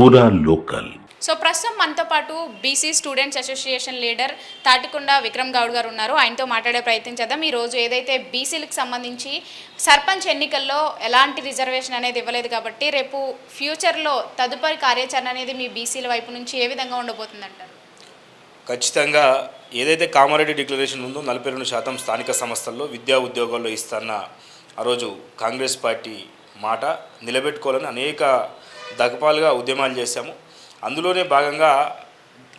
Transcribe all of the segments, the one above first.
పూరా local so ప్రస్తుతం మనతో పాటు BC students association leader Tatikonda Vikram Goud గారు ఉన్నారు. ఆయనతో మాట్లాడే ప్రయత్నం చేద్దాం. రోజు ఏదైతే బీసీలకు సంబంధించి సర్పంచ్ ఎన్నికల్లో ఎలాంటి రిజర్వేషన్ అనేది ఇవ్వలేదు కాబట్టి రేపు ఫ్యూచర్లో తదుపరి కార్యాచరణ అనేది మీ బీసీల వైపు నుంచి ఏ విధంగా ఉండబోతుంది అంటారు ఖచ్చితంగా ఏదైతే కామారెడ్డి డిక్లరేషన్ ఉందో నలభై రెండు శాతం స్థానిక సంస్థల్లో విద్యా ఉద్యోగాల్లో ఇస్తాన్న ఆ రోజు కాంగ్రెస్ పార్టీ మాట నిలబెట్టుకోవాలని అనేక దగపాలుగా ఉద్యమాలు చేశాము. అందులోనే భాగంగా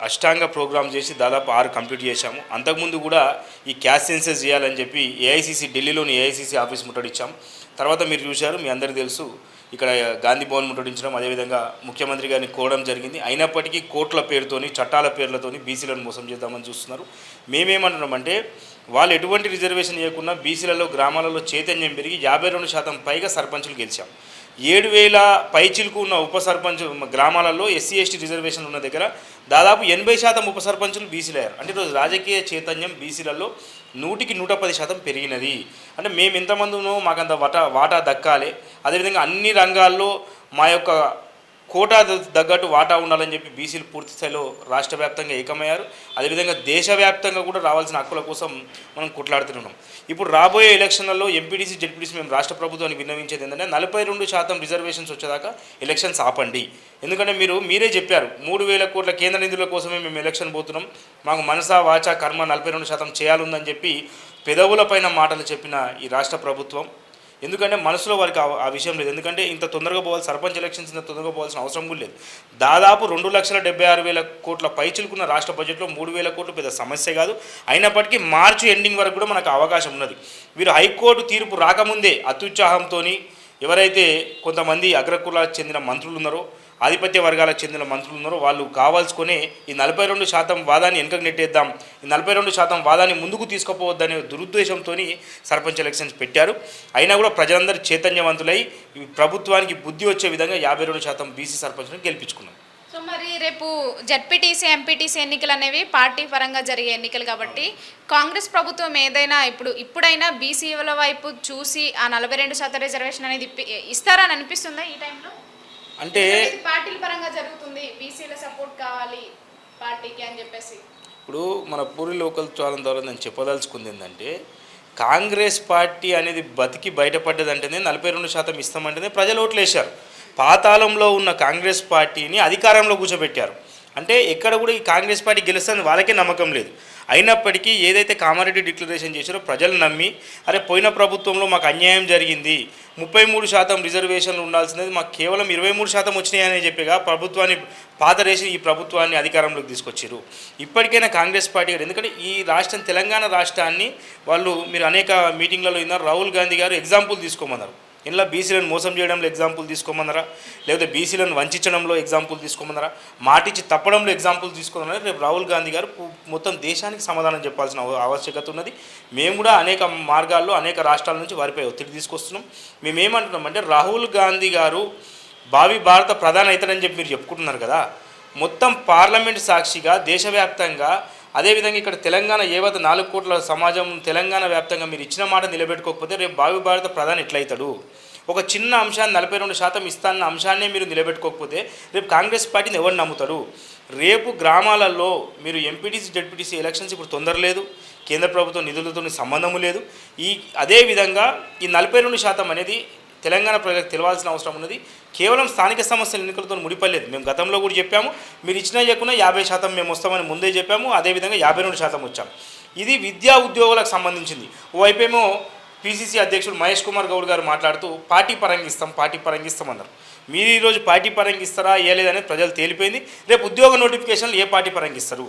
అష్టాంగ ప్రోగ్రామ్ చేసి దాదాపు ఆరు కంప్లీట్ చేశాము. అంతకుముందు కూడా ఈ క్యాష్ సెన్సెస్ చేయాలని చెప్పి ఏఐసిసి ఢిల్లీలోని ఏఐసిసి ఆఫీస్ ముట్టడిచ్చాం తర్వాత మీరు చూశారు మీ అందరికీ తెలుసు ఇక్కడ గాంధీ భవన్ ముట్టడించడం అదేవిధంగా ముఖ్యమంత్రి గారిని కోవడం జరిగింది. అయినప్పటికీ కోట్ల పేరుతోని చట్టాల పేర్లతోని బీసీలను మోసం చేద్దామని చూస్తున్నారు. మేమేమంటున్నామంటే వాళ్ళు ఎటువంటి రిజర్వేషన్ ఇవ్వకుండా బీసీలలో గ్రామాలలో చైతన్యం పెరిగి యాభై రెండు శాతం పైగా సర్పంచులు గెలిచాం. ఏడు వేల పైచిలకు ఉన్న ఉప సర్పంచ్ గ్రామాలలో ఎస్సీ ఎస్టీ రిజర్వేషన్ ఉన్న దగ్గర దాదాపు ఎనభై శాతం ఉప సర్పంచులు బీసీలు అంటే ఈరోజు రాజకీయ చైతన్యం బీసీలలో నూటికి నూట పది శాతం పెరిగినది. అంటే మేము ఎంతమంది ఉన్నామో మాకంత వాటా వాటా దక్కాలి. అదేవిధంగా అన్ని రంగాల్లో మా యొక్క కోటా తగ్గట్టు వాటా ఉండాలని చెప్పి బీసీలు పూర్తి స్థాయిలో రాష్ట్ర వ్యాప్తంగా ఏకమయ్యారు. అదేవిధంగా దేశవ్యాప్తంగా కూడా రావాల్సిన హక్కుల కోసం మనం కొట్లాడుతున్నాం. ఇప్పుడు రాబోయే ఎలక్షన్లలో ఎంపీడీసీ జెడ్పీటీసీ మేము రాష్ట్ర ప్రభుత్వాన్ని విన్నవించేది ఏంటంటే నలభై రెండు శాతం రిజర్వేషన్స్ వచ్చేదాకా ఎలక్షన్స్ ఆపండి. ఎందుకంటే మీరు మీరే చెప్పారు మూడు వేల కోట్ల కేంద్ర నిధుల కోసమే మేము ఎలక్షన్ పోతున్నాం. మాకు మనసా వాచా కర్మ నలభై రెండు శాతం చేయాలుందని చెప్పి పెదవుల పైన మాటలు చెప్పిన ఈ రాష్ట్ర ప్రభుత్వం ఎందుకంటే మనసులో వారికి ఆ- ఆ విషయం లేదు. ఎందుకంటే ఇంత తొందరగా పోవాలి సర్పంచ్ ఎలక్షన్స్ ఇంత తొందరగా పోవాల్సిన అవసరం కూడా లేదు. దాదాపు రెండు లక్షల డెబ్బై ఆరు వేల కోట్ల పైచిలుకున్న రాష్ట్ర బడ్జెట్లో మూడు వేల కోట్లు పెద్ద సమస్య కాదు. అయినప్పటికీ మార్చి ఎండింగ్ వరకు కూడా మనకు అవకాశం ఉన్నది. వీరు హైకోర్టు తీర్పు రాకముందే అత్యుత్సాహంతో ఎవరైతే కొంతమంది అగ్రకులాలకు చెందిన మంత్రులు ఉన్నారో ఆధిపత్య వర్గాలకు చెందిన మంత్రులు ఉన్నారో వాళ్ళు కావాల్సుకొని ఈ నలభై రెండు శాతం వాదాన్ని వెనుకకు నెట్టేద్దాం ఈ నలభై రెండు శాతం వాదాన్ని ముందుకు తీసుకుపోవద్దనే దురుద్దేశంతో సర్పంచ్ ఎలక్షన్స్ పెట్టారు. అయినా కూడా ప్రజలందరూ చైతన్యవంతులై ఈ ప్రభుత్వానికి బుద్ధి వచ్చే విధంగా యాభై రెండు శాతం బీసీ సర్పంచ్ను గెలిపించుకున్నారు. సో మరి రేపు జడ్పీటీసీ ఎంపీటీసీ ఎన్నికలు అనేవి పార్టీ పరంగా జరిగే ఎన్నికలు కాబట్టి కాంగ్రెస్ ప్రభుత్వం ఏదైనా ఇప్పుడు ఇప్పుడైనా బీసీల వైపు చూసి ఆ నలభై రెండు శాతం రిజర్వేషన్ అనేది ఇస్తారని అనిపిస్తుందా ఈ టైంలో? అంటే పార్టీల పరంగా జరుగుతుంది బీసీల సపోర్ట్ కావాలి పార్టీకి అని చెప్పేసి. ఇప్పుడు మన పూరి లోకల్ ఛానల్ ద్వారా నేను చెప్పదలుచుకుంది ఏంటంటే కాంగ్రెస్ పార్టీ అనేది బతికి బయటపడ్డదంటేనే నలభై రెండు శాతం ఇస్తామంటేనే ప్రజలు ఓట్లు వేశారు పాతాళంలో ఉన్న కాంగ్రెస్ పార్టీని అధికారంలో కూర్చోబెట్టారు. అంటే ఎక్కడ కూడా ఈ కాంగ్రెస్ పార్టీ గెలుస్తుందని వాళ్ళకే నమ్మకం లేదు. అయినప్పటికీ ఏదైతే కామారెడ్డి డిక్లరేషన్ చేశారో ప్రజలు నమ్మి అరే పోయిన ప్రభుత్వంలో మాకు అన్యాయం జరిగింది ముప్పై మూడు శాతం రిజర్వేషన్లు ఉండాల్సినది మాకు కేవలం ఇరవై మూడు శాతం వచ్చినాయని చెప్పిగా ప్రభుత్వాన్ని పాతరేసి ఈ ప్రభుత్వాన్ని అధికారంలోకి తీసుకొచ్చారు ఇప్పటికైనా కాంగ్రెస్ పార్టీ గారు ఎందుకంటే ఈ రాష్ట్రం తెలంగాణ రాష్ట్రాన్ని వాళ్ళు మీరు అనేక మీటింగ్లలో విన్నారు రాహుల్ గాంధీ గారు ఎగ్జాంపుల్ తీసుకోమన్నారు. ఇలా బీసీలను మోసం చేయడంలో ఎగ్జాంపుల్ తీసుకోమన్నారా? లేకపోతే బీసీలను వంచడంలో ఎగ్జాంపుల్ తీసుకోమన్నారా? మాటిచ్చి తప్పడంలో ఎగ్జాంపుల్ తీసుకోమన్నారా? రేపు రాహుల్ గాంధీ గారు మొత్తం దేశానికి సమాధానం చెప్పాల్సిన అవ- ఆవశ్యకత ఉన్నది. మేము కూడా అనేక మార్గాల్లో అనేక రాష్ట్రాల నుంచి వారిపై ఒత్తిడి తీసుకొస్తున్నాం. మేమేమంటున్నామంటే రాహుల్ గాంధీ గారు భావి భారత ప్రధాన అవుతారని చెప్పి మీరు చెప్పుకుంటున్నారు కదా? మొత్తం పార్లమెంట్ సాక్షిగా దేశవ్యాప్తంగా అదేవిధంగా ఇక్కడ తెలంగాణ ఏవత నాలుగు కోట్ల సమాజం తెలంగాణ వ్యాప్తంగా మీరు ఇచ్చిన మాట నిలబెట్టుకోకపోతే రేపు భావి భారత ప్రధాని ఎట్లయితాడు? ఒక చిన్న అంశాన్ని నలభై రెండు శాతం ఇస్తాన్న అంశాన్నే మీరు నిలబెట్టుకోకపోతే రేపు కాంగ్రెస్ పార్టీని ఎవరు నమ్ముతారు? రేపు గ్రామాలలో మీరు ఎంపీటీసీ జడ్పీటీసీ ఎలక్షన్స్ ఇప్పుడు తొందర లేదు కేంద్ర ప్రభుత్వం నిధులతో సంబంధము లేదు. ఈ అదేవిధంగా ఈ నలభై రెండు శాతం అనేది తెలంగాణ ప్రజలకు తెలియాల్సిన అవసరం ఉన్నది. కేవలం స్థానిక సమస్యల ఎన్నికలతో ముడిపడలేదు. మేము గతంలో కూడా చెప్పాము మీరు ఇచ్చినా చెప్పినా యాభై శాతం మేము వస్తామని ముందే చెప్పాము అదేవిధంగా యాభై రెండు శాతం వచ్చాము ఇది విద్యా ఉద్యోగులకు సంబంధించింది. ఓవైపేమో పిసిసి అధ్యక్షుడు మహేష్ కుమార్ గౌడ్ గారు మాట్లాడుతూ పార్టీ పరంగా ఇస్తాం పార్టీ పరంగా ఇస్తామన్నారు. మీరు ఈరోజు పార్టీ పరంగా ఇస్తారా లేదనేది ప్రజలు తేలిపోయింది. రేపు ఉద్యోగ నోటిఫికేషన్లు ఏ పార్టీ పరంగా ఇస్తారు?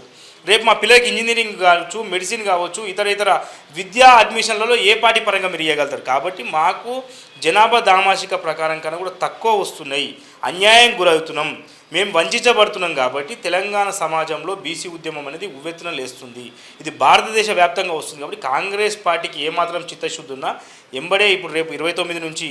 రేపు మా పిల్లలకి ఇంజనీరింగ్ కావచ్చు మెడిసిన్ కావచ్చు ఇతర ఇతర విద్యా అడ్మిషన్లలో ఏ పార్టీ పరంగా మీరు ఇవ్వగలుగుతారు కాబట్టి మాకు జనాభా దామాషిక ప్రకారం కన్నా కూడా తక్కువ వస్తున్నాయి. అన్యాయం గురవుతున్నాం. మేము వంచబడుతున్నాం కాబట్టి తెలంగాణ సమాజంలో బీసీ ఉద్యమం అనేది ఉవ్వెత్తున లేస్తుంది. ఇది భారతదేశ వ్యాప్తంగా వస్తుంది కాబట్టి కాంగ్రెస్ పార్టీకి ఏమాత్రం చిత్తశుద్ధి ఉన్నా ఎంబడే ఇప్పుడు రేపు ఇరవై తొమ్మిది నుంచి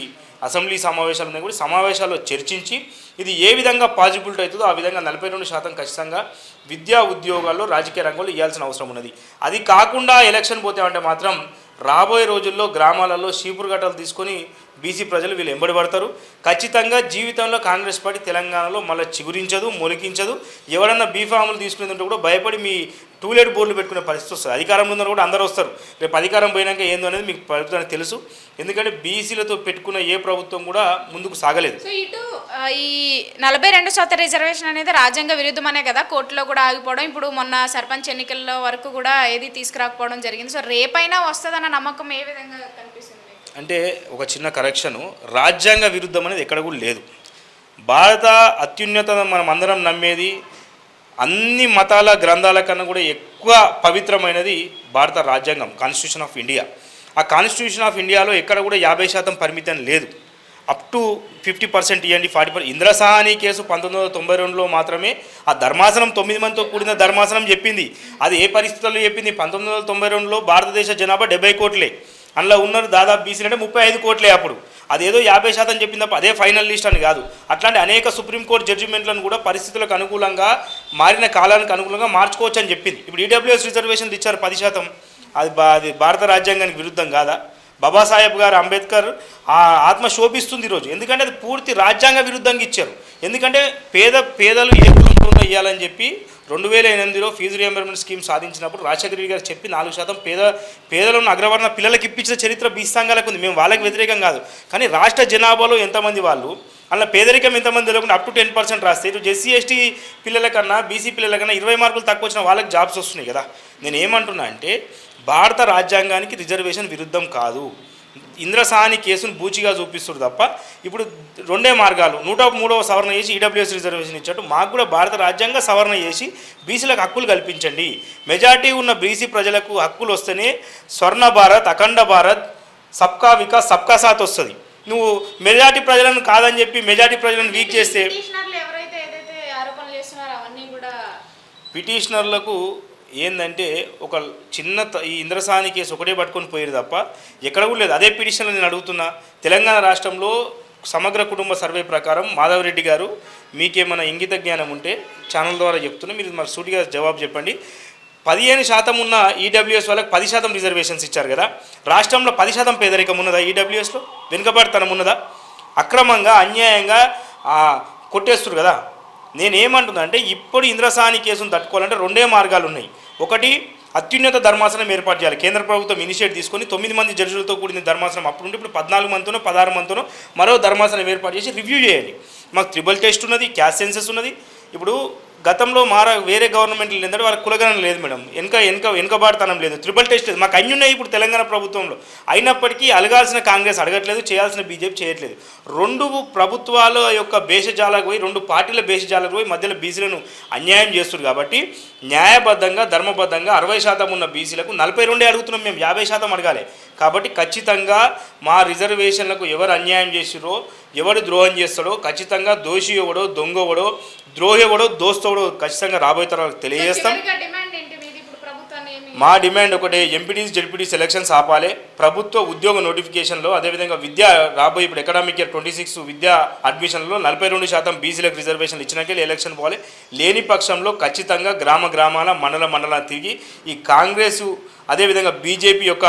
అసెంబ్లీ సమావేశాలు ఉన్నాయి కూడా సమావేశాల్లో చర్చించి ఇది ఏ విధంగా పాజిబిలిటీ అవుతుందో ఆ విధంగా నలభై రెండు శాతం ఖచ్చితంగా విద్యా ఉద్యోగాల్లో రాజకీయ రంగంలో ఇవ్వాల్సిన అవసరం ఉన్నది. అది కాకుండా ఎలక్షన్ పోతామంటే మాత్రం రాబోయే రోజుల్లో గ్రామాలలో చీపురు గట్టలు తీసుకొని బీసీ ప్రజలు వీళ్ళు ఎంబడి పడతారు. ఖచ్చితంగా జీవితంలో కాంగ్రెస్ పార్టీ తెలంగాణలో మళ్ళీ చిగురించదు మొలికించదు. ఎవరన్నా బీఫాములు తీసుకునేదంటే కూడా భయపడి మీ టూలెట్ బోర్డులు పెట్టుకునే పరిస్థితి వస్తుంది. అధికారంలో ఉన్న కూడా అందరూ వస్తారు. రేపు అధికారం పోయినాక ఏందో అనేది మీకు ప్రభుత్వానికి తెలుసు. ఎందుకంటే బీసీలతో పెట్టుకున్న ఏ ప్రభుత్వం కూడా ముందుకు సాగలేదు. సో ఇటు ఈ నలభై రెండు శాతం రిజర్వేషన్ అనేది రాజ్యాంగ విరుద్ధమనే కదా? కోర్టులో కూడా ఆగిపోవడం ఇప్పుడు మొన్న సర్పంచ్ ఎన్నికల్లో వరకు కూడా ఏది తీసుకురాకపోవడం జరిగింది. సో రేపైనా వస్తుందన్న నమ్మకం ఏ విధంగా కనిపిస్తుంది? అంటే ఒక చిన్న కరెక్షను రాజ్యాంగ విరుద్ధం అనేది ఎక్కడ కూడా లేదు. భారత అత్యున్నత మనం అందరం నమ్మేది అన్ని మతాల గ్రంథాల కన్నా కూడా ఎక్కువ పవిత్రమైనది భారత రాజ్యాంగం కాన్స్టిట్యూషన్ ఆఫ్ ఇండియా ఆ కాన్స్టిట్యూషన్ ఆఫ్ ఇండియాలో ఎక్కడ కూడా యాభై శాతం పరిమితం లేదు. అప్ టు ఫిఫ్టీ పర్సెంట్ ఇవ్వండి ఫార్టీ పర్సెంట్ ఇంద్రసాహాని కేసు పంతొమ్మిది వందల తొంభై రెండులో మాత్రమే ఆ ధర్మాసనం తొమ్మిది మందితో కూడిన ధర్మాసనం చెప్పింది. అది ఏ పరిస్థితుల్లో చెప్పింది? పంతొమ్మిది వందల తొంభై రెండులో భారతదేశ జనాభా డెబ్బై కోట్లే. అందులో ఉన్నారు దాదాపు బీసీలు అంటే ముప్పై ఐదు కోట్లే అప్పుడు. అదేదో యాభై శాతం చెప్పింది తప్ప అదే ఫైనల్ లిస్ట్ అని కాదు. అట్లాంటి అనేక సుప్రీంకోర్టు జడ్జిమెంట్లను కూడా పరిస్థితులకు అనుకూలంగా మారిన కాలానికి అనుకూలంగా మార్చుకోవచ్చు అని చెప్పింది. ఇప్పుడు ఈడబ్ల్యూఎస్ రిజర్వేషన్ ఇచ్చారు పది శాతం. అది అది భారత రాజ్యాంగానికి విరుద్ధం కాదా? బాబాసాహెబ్ గారు అంబేద్కర్ ఆ ఆత్మ శోభిస్తుంది ఈరోజు. ఎందుకంటే అది పూర్తి రాజ్యాంగ విరుద్ధంగా ఇచ్చారు. ఎందుకంటే పేద పేదలు ఏ కులంలో ఇవ్వాలని చెప్పి రెండు వేల ఎనిమిదిలో ఫీజు రియంబర్మెంట్ స్కీమ్ సాధించినప్పుడు రాజశేఖర రెడ్డి గారు చెప్పి నాలుగు శాతం పేద పేదలను అగ్రవర్ణ పిల్లలకి ఇప్పించిన చరిత్ర బీస్తాంగాలకు ఉంది. మేము వాళ్ళకి వ్యతిరేకం కాదు. కానీ రాష్ట్ర జనాభాలో ఎంతమంది వాళ్ళు అలా పేదరికం ఎంతమంది తెలియకుండా అప్ టు టెన్ పర్సెంట్ రాస్తే ఇటు ఎస్సీ ఎస్టీ పిల్లల కన్నా బీసీ పిల్లల కన్నా ఇరవై మార్కులు తక్కువ వచ్చిన వాళ్ళకి జాబ్స్ వస్తున్నాయి కదా. నేను ఏమంటున్నా అంటే భారత రాజ్యాంగానికి రిజర్వేషన్ విరుద్ధం కాదు. ఇంద్రసాని కేసును బూచిగా చూపిస్తారు తప్ప ఇప్పుడు రెండే మార్గాలు. నూట మూడవ సవరణ చేసి ఈడబ్ల్యూఎస్ రిజర్వేషన్ ఇచ్చాడు మాకు కూడా భారత రాజ్యాంగ సవరణ చేసి బీసీలకు హక్కులు కల్పించండి. మెజార్టీ ఉన్న బీసీ ప్రజలకు హక్కులు వస్తేనే స్వర్ణ భారత్ అఖండ భారత్ సబ్కా వికాస్ సబ్కా సాత్ వస్తుంది. నువ్వు మెజార్టీ ప్రజలను కాదని చెప్పి మెజార్టీ ప్రజలను వీక్ చేస్తే పిటిషనర్లకు ఏంటంటే ఒక చిన్న త- ఈ ఇంద్రసాని కేసు ఒకటే పట్టుకొని పోయారు తప్ప ఎక్కడ కూడా లేదు. అదే పిటిషన్లో నేను అడుగుతున్నా. తెలంగాణ రాష్ట్రంలో సమగ్ర కుటుంబ సర్వే ప్రకారం మాధవరెడ్డి గారు మీకేమైనా ఇంగిత జ్ఞానం ఉంటే ఛానల్ ద్వారా చెప్తున్నా. మీరు మరి సూటిగా జవాబు చెప్పండి. పదిహేను శాతం ఉన్న ఈడబ్ల్యూఎస్ వాళ్ళకి పది శాతం రిజర్వేషన్స్ ఇచ్చారు కదా. రాష్ట్రంలో పది శాతం పేదరికం ఉన్నదా ఈడబ్ల్యూఎస్లో? వెనుకబడితనం ఉన్నదా? అక్రమంగా అన్యాయంగా ఆ, కొట్టేస్తారు కదా. నేనేమంటున్నా అంటే ఇప్పుడు ఇంద్రసాని కేసును తట్టుకోవాలంటే రెండే మార్గాలు ఉన్నాయి ఒకటి అత్యున్నత ధర్మాసనం ఏర్పాటు చేయాలి. కేంద్ర ప్రభుత్వం ఇనిషియేట్ తీసుకొని తొమ్మిది మంది జడ్జులతో కూడిన ధర్మాసనం అప్పుడు ఇప్పుడు పద్నాలుగు మందితోనో పదహారు మందితోనో మరో ధర్మాసనం ఏర్పాటు చేసి రివ్యూ చేయాలి. మాకు త్రిబుల్ టెస్ట్ ఉన్నది క్యాస్ట్ సెన్సెస్ ఉన్నది. ఇప్పుడు గతంలో మార వేరే గవర్నమెంట్లు ఏంటంటే వాళ్ళకి కులగణన లేదు మేడం. వెనక వెనక వెనుకబాటుతనం లేదు. త్రిబుల్ టెస్ట్ లేదు. మాకు అన్ని ఉన్నాయి ఇప్పుడు తెలంగాణ ప్రభుత్వంలో. అయినప్పటికీ అలగాల్సిన కాంగ్రెస్ అడగట్లేదు చేయాల్సిన బీజేపీ చేయట్లేదు. రెండు ప్రభుత్వాల యొక్క భేషజాలకు పోయి రెండు పార్టీల భేషజాలకు పోయి మధ్యలో బీసీలను అన్యాయం చేస్తున్నారు కాబట్టి న్యాయబద్ధంగా ధర్మబద్ధంగా అరవై శాతం ఉన్న బీసీలకు నలభై రెండే అడుగుతున్నాం మేము యాభై శాతం అడగాలి. కాబట్టి ఖచ్చితంగా మా రిజర్వేషన్లకు ఎవరు అన్యాయం చేసిరో ఎవడు ద్రోహం చేస్తాడో ఖచ్చితంగా దోషి ఎవడో దొంగ ఎవడో ద్రోహి ఎవడో దోస్తోడో ఖచ్చితంగా రాబోయే తరాలకు తెలియజేస్తాం చివరిగా డిమాండ్ ఏంటి మీది ఇప్పుడు ప్రభుత్వాన్ని ఏమి మా డిమాండ్ ఒకటే ఎంపీటీస్ జడ్పీటీస్ ఎలక్షన్స్ ఆపాలి. ప్రభుత్వ ఉద్యోగ నోటిఫికేషన్లో అదేవిధంగా విద్య రాబోయే ఇప్పుడు ఎకనామిక్ ఇయర్ ట్వంటీ సిక్స్ విద్యా అడ్మిషన్లో నలభై రెండు శాతం బీసీలకు రిజర్వేషన్లు ఇచ్చినాకే ఎలక్షన్ పోవాలి. లేని పక్షంలో ఖచ్చితంగా గ్రామ గ్రామాల మండల మండలాలు తిరిగి ఈ కాంగ్రెస్ అదేవిధంగా బీజేపీ యొక్క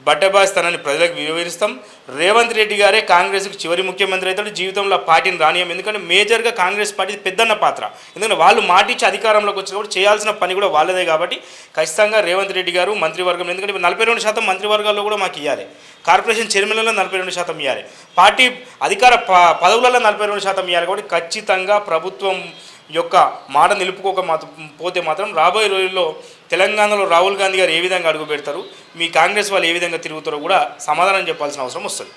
బట్టబాస్తానని ప్రజలకు వివరిస్తాం. రేవంత్ రెడ్డి గారే కాంగ్రెస్కి చివరి ముఖ్యమంత్రి అవుతాడు. జీవితంలో పార్టీని రానియం ఎందుకంటే మేజర్గా కాంగ్రెస్ పార్టీ పెద్దన్న పాత్ర. ఎందుకంటే వాళ్ళు మాటిచ్చి అధికారంలోకి వచ్చినప్పుడు చేయాల్సిన పని కూడా వాళ్ళదే కాబట్టి ఖచ్చితంగా రేవంత్ రెడ్డి గారు మంత్రివర్గం. ఎందుకంటే నలభై రెండు శాతం మంత్రివర్గాల్లో కూడా మాకు ఇవ్వాలి కార్పొరేషన్ చైర్మన్లలో నలభై రెండు శాతం ఇవ్వాలి పార్టీ అధికార ప- పదవులలో నలభై రెండు శాతం ఇవ్వాలి కాబట్టి ఖచ్చితంగా ప్రభుత్వం యొక్క మాట నిలుపుకోక పోతే మాత్రం రాబోయే రోజుల్లో తెలంగాణలో రాహుల్ గాంధీ గారు ఏ విధంగా అడుగు పెడతారు మీ కాంగ్రెస్ వాళ్ళు ఏ విధంగా తిరుగుతారో కూడా సమాధానం చెప్పాల్సిన అవసరం వస్తుంది.